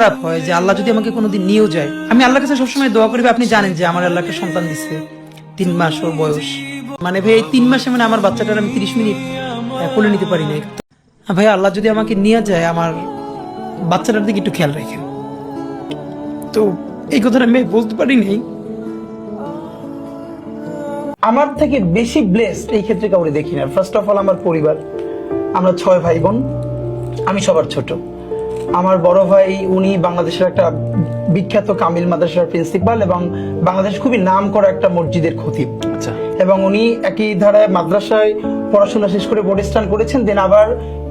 খারাপ হয় যে আল্লাহ যদি আমাকে কোনোদিন নিয়েও যায়। আমি আল্লাহর কাছে সবসময় দোয়া করি আপনি জানেন যে আমার আল্লাহ একটা সন্তান দিচ্ছে তিন মাস ওর বয়স। মানে ভাই তিন মাসে মানে আমার বাচ্চাটার আমি তিরিশ মিনিট কোলে নিতে পারি না ভাই, আল্লাহ যদি আমাকে নিয়ে যায়, আমার বাচ্চাটার দিকে একটু খেয়াল রাখেন। তো এই কথাটা আমি বলতে পারি নাই। আমার থেকে বেশি ব্লেসড এই ক্ষেত্রে কাউরে দেখি না। ফার্স্ট অফ অল আমার পরিবার, আমরা ছয় ভাই বোন, আমি সবার ছোট। আমার বড় ভাই উনি বাংলাদেশের একটা বিখ্যাত কামিল মাদ্রাসার প্রিন্সিপাল এবং বাংলাদেশ খুবই নাম করা একটা মসজিদের খতিব। আচ্ছা। এবং উনি একই ধারায় মাদ্রাসায় পড়াশোনা শেষ করে বোর্ড স্টান করেছেন দেন আবার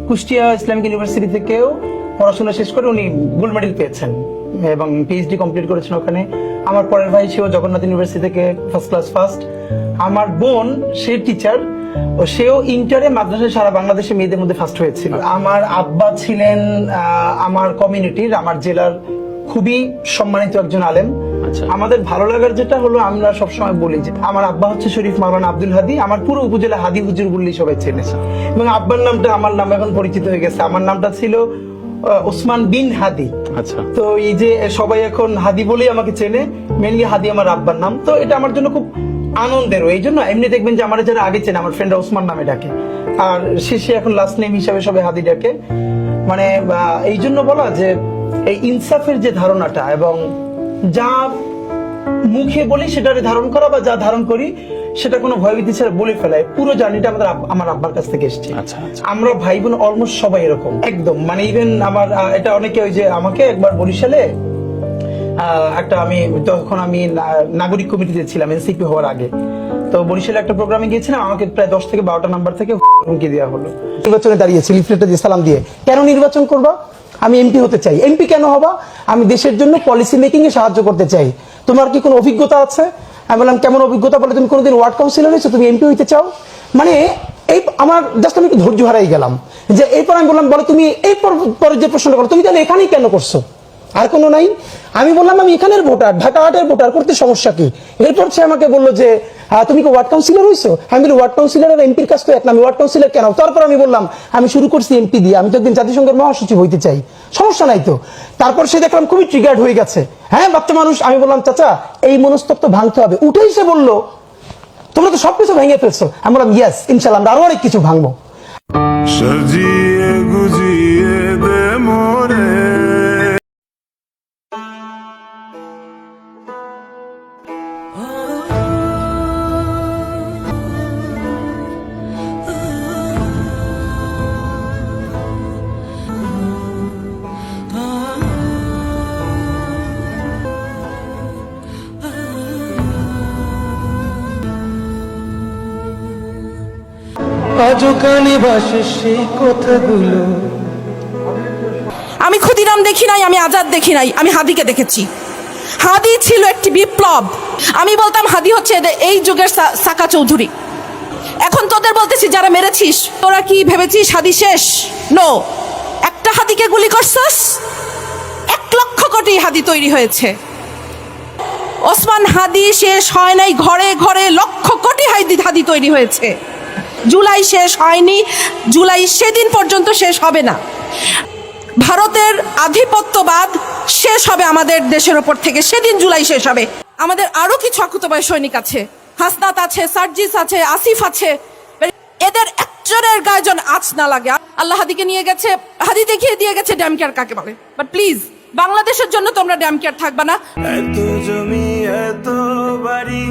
কুষ্টিয়া ইসলামিক ইউনিভার্সিটি থেকেও পড়াশোনা শেষ করে উনি গোল্ড মেডেল পেয়েছেন এবং পিএইচডি কমপ্লিট করেছেন ওখানে। আমার পরের ভাই সেও জগন্নাথ ইউনিভার্সিটি থেকে ফার্স্ট ক্লাস ফার্স্ট আমার বোন সে টিচার ও সেও ইন্টারে মাদ্রাসায় সারা বাংলাদেশে মেয়েদের মধ্যে ফার্স্ট হয়েছিল। আমার আব্বা ছিলেন আমার কমিউনিটির আমার জেলার খুবই সম্মানিত একজন আলেম। আচ্ছা। আমাদের ভালো লাগার যেটা হলো আমরা সবসময় বলি যে আমার আব্বা হচ্ছে শরীফ মাওলানা আব্দুল হাদি আমার পুরো উপজেলা হাদি হুজুর বললেই সবাই চেনে। এবং আব্বার নামটা আমার নাম এখন পরিচিত হয়ে গেছে। আমার নামটা ছিল ওসমান বিন হাদি। আচ্ছা। তো এই যে সবাই এখন হাদি বলেই আমাকে চেনে মেনলি হাদি আমার আব্বার নাম। তো এটা আমার জন্য খুব আনন্দেরও এই জন্য এমনি দেখবেন যে আমার যারা আগে চেনে আমার ফ্রেন্ড ওসমান নামে ডাকে। আর শেষে এখন লাস্ট নেম হিসাবে সবাই হাদি ডাকে। মানে এই জন্য বলা যে এই ইনসাফের যে ধারণাটা এবং যা মুখে বলি সেটারে ধারণ করা বা যা ধারণ করি সেটা কোনো ভয়ভীতি ছাড়া বলে ফেলায়। পুরো জার্নিটা আমাদের আমার আব্বার কাছ থেকে এসছে। আচ্ছা, আচ্ছা। আমরা ভাই বোন অলমোস্ট সবাই এরকম। একদম। মানে ইভেন আমার এটা অনেকে ওই যে আমাকে একবার বরিশালে একটা আমি তখন আমি নাগরিক কমিটিতে ছিলাম, এনসিপি হওয়ার আগে। তো বরিশালে একটা প্রোগ্রামে গিয়েছিলাম, আমাকে প্রায় দশ থেকে বারোটা নাম্বার থেকে হুমকি দেওয়া হলো। নির্বাচনে দাঁড়িয়েছি লিফলেটে দিয়ে সালাম দিয়ে। কেন নির্বাচন করবা? আমি এমপি হতে চাই। এমপি কেন হবা? আমি দেশের জন্য পলিসি মেকিং এ সাহায্য করতে চাই। তোমার কি কোনো অভিজ্ঞতা আছে? আমি বললাম, কেমন অভিজ্ঞতা? বলে, তুমি কোনোদিন ওয়ার্ড কাউন্সিলর হয়েছো, তুমি এমপি হইতে চাও? মানে এই আমার জাস্ট আমি একটু ধৈর্য হারাই গেলাম। যে এরপর আমি বললাম, বলো তুমি এই পর- যে প্রশ্নটা করো, তুমি তাহলে এখানেই কেন করছ? আর কোনো নাই। আমি বললাম, আমি এখানের ভোটার, ঢাকা আটের ভোটার, করতে সমস্যা কি? এরপর সে আমাকে বলল যে তুমি কি ওয়ার্ড কাউন্সিলর হয়েছো আমি বলি, ওয়ার্ড কাউন্সিলর আর এমপির কাছ তো এক না, আমি ওয়ার্ড কাউন্সিলর কেন? তারপর আমি বললাম, আমি শুরু করছি এমপি দিয়ে, আমি তো একদিন জাতিসংঘের মহাসচিব হইতে চাই। সমস্যা নাই তো? তারপর সে দেখলাম খুবই ট্রিগার্ড হয়ে গেছে। হ্যাঁ বাচ্চা মানুষ, আমি বললাম, চাচা, এই মনস্তত্ব ভাঙতে হবে। উঠেই সে বলল, তোমরা তো সবকিছু ভেঙে ফেলছো। আমি বললাম ইয়েস ইনশাল্লাহ আমরা আরও অনেক কিছু ভাঙবো। সাজিয়ে গুজিয়ে দে মোরে আজও কানে সেই কথাগুলো। আমি ক্ষুদিরাম দেখি নাই, আমি আজাদ দেখি নাই, আমি হাদিকে দেখেছি। হাদি ছিল একটি বিপ্লব। আমি বলতাম, হাদি হচ্ছে এই যুগের সাকা চৌধুরী। এখন তোদের বলতেছি, যারা মেরেছিস, তোরা কি ভেবেছিস হাদি শেষ? নো একটা হাদিকে গুলি করছস? এক লক্ষ কোটি হাদি তৈরি হয়েছে। ওসমান হাদি শেষ হয় নাই, ঘরে ঘরে লক্ষ কোটি হাদি হাদি তৈরি হয়েছে। জুলাই শেষ হয়নি, জুলাই সেদিন পর্যন্ত শেষ হবে না। ভারতের আধিপত্যবাদ শেষ হবে আমাদের দেশের ওপর থেকে, সেদিন জুলাই শেষ হবে। আমাদের আরও কিছু আকুতবায় সৈনিক আছে, হাসনাত আছে, সার্জিস আছে, আসিফ আছে। এদের একজনের গায়ে যেন আঁচ না লাগে। আল্লাহ হাদিকে নিয়ে গেছে, হাদি দেখিয়ে দিয়ে গেছে ড্যাম কেয়ার কাকে বলে? বাট প্লিজ বাংলাদেশের জন্য তোমরা ড্যাম কেয়ার থাকবা না। এত জমি, এত বাড়ি,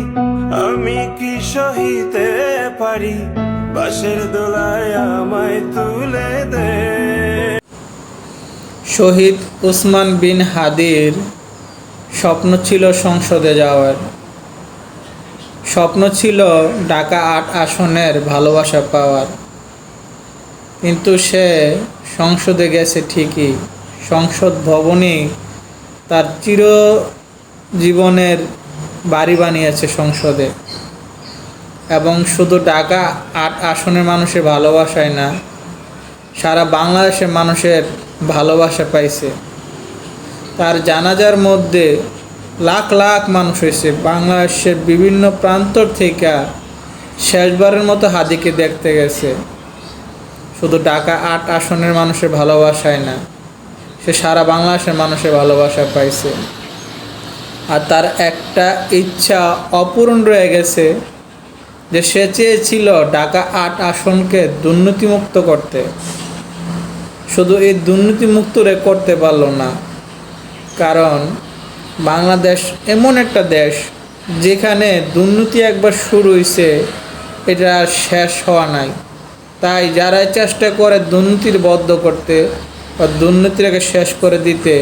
আমি কি সহিতে পারি? বাসের দোলায় আমায় তুলে দে। শহীদ উসমান বিন হাদির স্বপ্ন ছিল সংসদে যাওয়ার। স্বপ্ন ছিল ঢাকা আট আসনের ভালোবাসা পাওয়ার। কিন্তু সে সংসদে গেছে ঠিকই। সংসদ ভবনই তার চির জীবনের বাড়ি বানিয়েছে সংসদে। এবং শুধু ঢাকা আট আসনের মানুষের ভালোবাসায় না, সারা বাংলাদেশের মানুষের ভালোবাসা পাইছে। তার জানাজার মধ্যে লাখ লাখ মানুষ হয়েছে। বাংলাদেশের বিভিন্ন প্রান্তর থেকে শেষবারের মতো হাদিকে দেখতে গেছে। শুধু ঢাকা আট আসনের মানুষের ভালোবাসায় না, সে সারা বাংলাদেশের মানুষের ভালোবাসা পাইছে। আর তার একটা ইচ্ছা অপূরণ রয়ে গেছে যে সে চেয়েছিল ঢাকা আট আসনকে দুর্নীতিমুক্ত করতে। শুধু এই দুর্নীতিমুক্তরে করতে পারল না, কারণ বাংলাদেশ এমন একটা দেশ যেখানে দুর্নীতি একবার শুরু হয়েছে এটা আর শেষ হওয়া নাই। তাই যারাই চেষ্টা করে দুর্নীতির বদ্ধ করতে বা দুর্নীতিটাকে শেষ করে দিতে,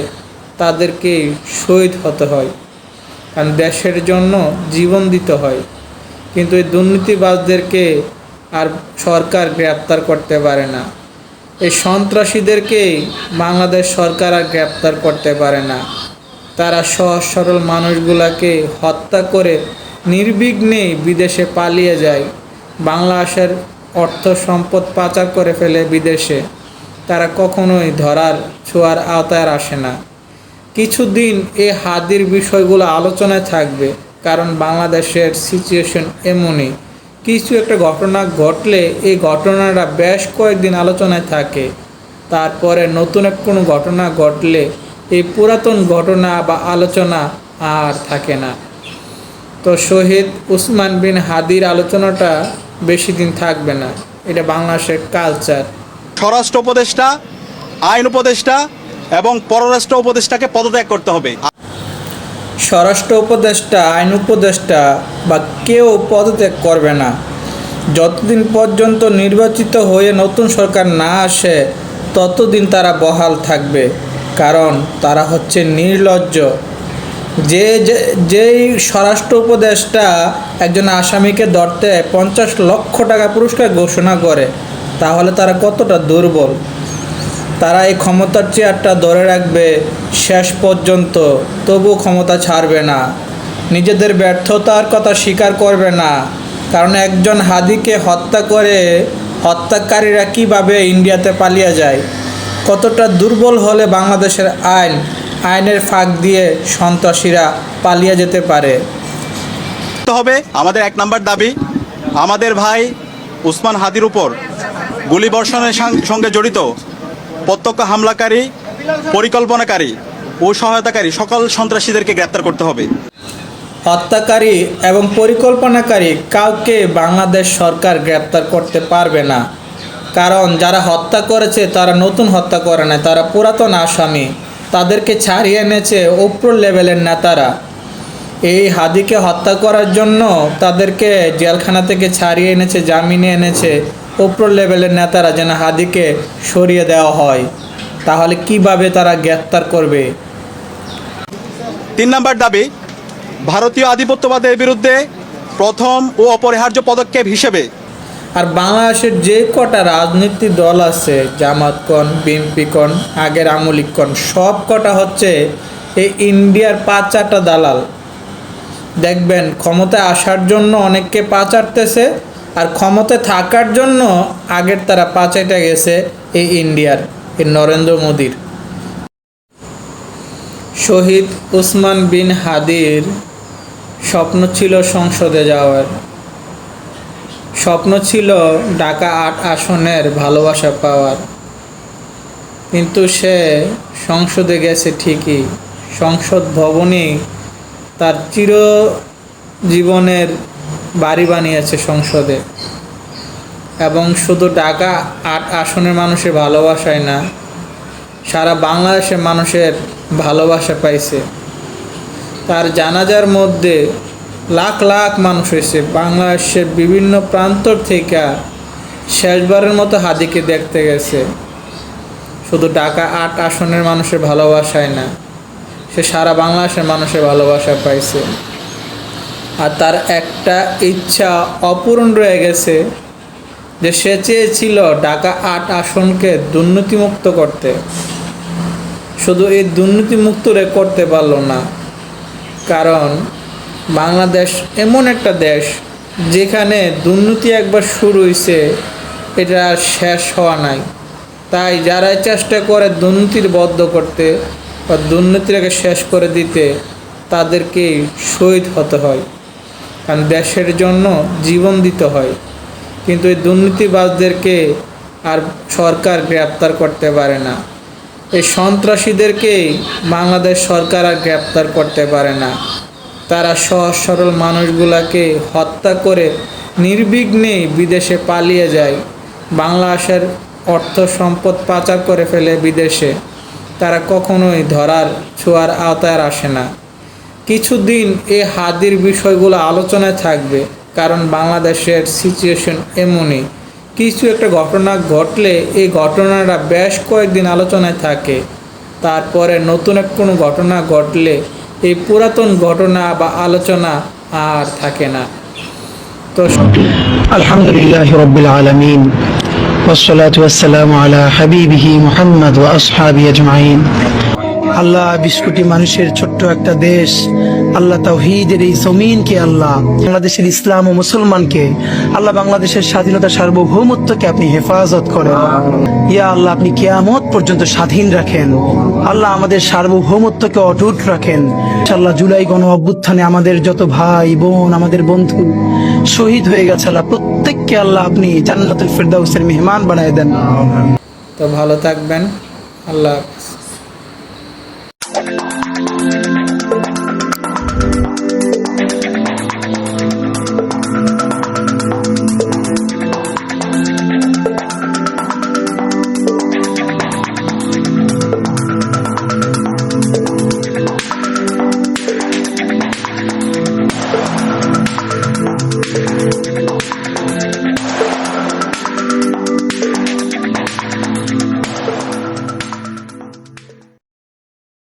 তাদেরকেই শহীদ হতে হয়। কারণ দেশের জন্য জীবন দিতে হয়। কিন্তু এই দুর্নীতিবাজদেরকে আর সরকার গ্রেপ্তার করতে পারে না। এই সন্ত্রাসীদেরকেই বাংলাদেশ সরকার আর গ্রেপ্তার করতে পারে না। তারা সহজ সরল মানুষগুলাকে হত্যা করে নির্বিঘ্নেই বিদেশে পালিয়ে যায়। বাংলাদেশের অর্থ সম্পদ পাচার করে ফেলে বিদেশে। তারা কখনোই ধরার, ছোঁয়ার আওতায় আসে না। কিছুদিন এ হাদির বিষয়গুলো আলোচনায় থাকবে। কারণ বাংলাদেশের সিচুয়েশন এমনই। কিছু একটা ঘটনা ঘটলে এই ঘটনাটা বেশ কয়েকদিন আলোচনায় থাকে। তারপরে নতুন এক কোনো ঘটনা ঘটলে এই পুরাতন ঘটনা বা আলোচনা আর থাকে না। তো শহীদ উসমান বিন হাদির আলোচনাটা বেশি দিন থাকবে না। এটা বাংলাদেশের কালচার স্বরাষ্ট্র উপদেষ্টা, আইন উপদেষ্টা এবং পররাষ্ট্র উপদেষ্টাকে পদত্যাগ করতে হবে। স্বরাষ্ট্র উপদেষ্টা, আইন উপদেষ্টা বা কেউ পদত্যাগ করবে না। যতদিন পর্যন্ত নির্বাচিত হয়ে নতুন সরকার না আসে, ততদিন তারা বহাল থাকবে, কারণ তারা হচ্ছে নির্লজ্জ। যে, যে- যেই স্বরাষ্ট্র উপদেষ্টা একজন আসামিকে ধরতে পঞ্চাশ লক্ষ টাকা পুরস্কার ঘোষণা করে, তাহলে তারা কতটা দুর্বল? তারা এই ক্ষমতার চেয়ারটা ধরে রাখবে শেষ পর্যন্ত। তবু ক্ষমতা ছাড়বে না। নিজেদের ব্যর্থতার কথা স্বীকার করবে না। কারণ একজন হাদিকে হত্যা করে হত্যাকারীরা কীভাবে ইন্ডিয়াতে পালিয়ে যায়? কতটা দুর্বল হলে বাংলাদেশের আইন, আইনের ফাঁক দিয়ে সন্ত্রাসীরা পালিয়ে যেতে পারে? হবে আমাদের এক নাম্বার দাবি, আমাদের ভাই উসমান হাদির উপর গুলি বর্ষণের সঙ্গে জড়িত। প্রত্যক্ষ হামলাকারী, পরিকল্পনাকারী ও সহায়তাকারী সকল সন্ত্রাসীদেরকে গ্রেপ্তার করতে হবে। হত্যাকারী এবং পরিকল্পনাকারী কাউকে বাংলাদেশ সরকার গ্রেপ্তার করতে পারবে না। কারণ যারা হত্যা করেছে, তারা নতুন হত্যা করে না তারা পুরাতন আসামি। তাদেরকে ছাড়িয়ে এনেছে উপর লেভেলের নেতারা। এই হাদিকে হত্যা করার জন্য তাদেরকে জেলখানা থেকে ছাড়িয়ে এনেছে, জামিনে এনেছে। উপর লেভেলের নেতারা যেন হাদিকে সরিয়ে দেওয়া হয় তাহলে কীভাবে তারা গ্রেপ্তার করবে? তিন নাম্বার দাবি ভারতীয় আধিপত্যবাদের বিরুদ্ধে প্রথম ও অপরিহার্য পদক্ষেপ হিসেবে। আর বাংলাদেশের যে কটা রাজনৈতিক দল আছে জামাত কন বিএনপি কন আগের আমলিক কন সব কটা হচ্ছে এই ইন্ডিয়ার পাঁচ চারটা দালাল। দেখবেন ক্ষমতায় আসার জন্য অনেককে পাচারতেছে আর ক্ষমতায় থাকার জন্য আগের তারা পাচাইটা গেছে এই ইন্ডিয়ার, এই নরেন্দ্র মোদীর। শহীদ উসমান বিন হাদির স্বপ্ন ছিল সংসদে যাওয়ার। স্বপ্ন ছিল ঢাকা আট আসনের ভালোবাসা পাওয়ার। কিন্তু সে সংসদে গেছে ঠিকই। সংসদ ভবনেই তার চির জীবনের বাড়ি বানিয়েছে সংসদে। এবং শুধু ঢাকা আট আসনের মানুষের ভালোবাসায় না, সারা বাংলাদেশের মানুষের ভালোবাসা পাইছে। তার জানাজার মধ্যে লাখ লাখ মানুষ হয়েছে। বাংলাদেশের বিভিন্ন প্রান্তর থেকে শেষবারের মতো হাদিকে দেখতে গেছে। শুধু ঢাকা আট আসনের মানুষের ভালোবাসায় না, সে সারা বাংলাদেশের মানুষের ভালোবাসা পাইছে। আর তার একটা ইচ্ছা অপূরণ রয়ে গেছে যে সে চেয়েছিল ঢাকা আট আসনকে দুর্নীতিমুক্ত করতে। শুধু এই দুর্নীতিমুক্তরে করতে পারল না, কারণ বাংলাদেশ এমন একটা দেশ যেখানে দুর্নীতি একবার শুরু হয়েছে এটা আর শেষ হওয়া নাই। তাই যারাই চেষ্টা করে দুর্নীতির বদ্ধ করতে বা দুর্নীতিটাকে শেষ করে দিতে, তাদেরকেই শহীদ হতে হয়। কারণ দেশের জন্য জীবন দিতে হয়। কিন্তু এই দুর্নীতিবাজদেরকে আর সরকার গ্রেপ্তার করতে পারে না। এই সন্ত্রাসীদেরকেই বাংলাদেশ সরকার আর গ্রেপ্তার করতে পারে না। তারা সহজ সরল মানুষগুলাকে হত্যা করে নির্বিঘ্নেই বিদেশে পালিয়ে যায়। বাংলাদেশের অর্থ সম্পদ পাচার করে ফেলে বিদেশে। তারা কখনোই ধরার, ছোঁয়ার আওতায় আসে না। কিছুদিন এই হাদির বিষয়গুলো আলোচনায় থাকবে কারণ বাংলাদেশের সিচুয়েশন এমনই কিছু একটা ঘটনা ঘটলে এই ঘটনাটা বেশ কয়েকদিন আলোচনায় থাকে তারপরে নতুন এক কোনো ঘটনা ঘটলে এই পুরাতন ঘটনা বা আলোচনা আর থাকে না তো الحمد لله رب العالمين والصلاة والسلام على حبيبه محمد وأصحابه أجمعين আল্লাহ বিশ কোটি মানুষের ছোট্ট একটা দেশ। আল্লাহ তাওহীদের এই জমিনকে আল্লাহ বাংলাদেশের ইসলাম ও মুসলমানকে, আল্লাহ বাংলাদেশের স্বাধীনতা সার্বভৌমত্বকে আপনি হেফাজত করেন। ইয়া আল্লাহ, আপনি কেয়ামত পর্যন্ত স্বাধীন রাখেন। আল্লাহ আমাদের সার্বভৌমত্বকে অটুট রাখেন। আল্লাহ জুলাই গণ অভ্যুত্থানে আমাদের যত ভাই, বোন, আমাদের বন্ধু শহীদ হয়ে গেছে আল্লাহ, প্রত্যেককে আল্লাহ আপনি জান্নাতুল ফেরদাউসের মেহমান বানায় দেন। তো ভালো থাকবেন। আল্লাহ।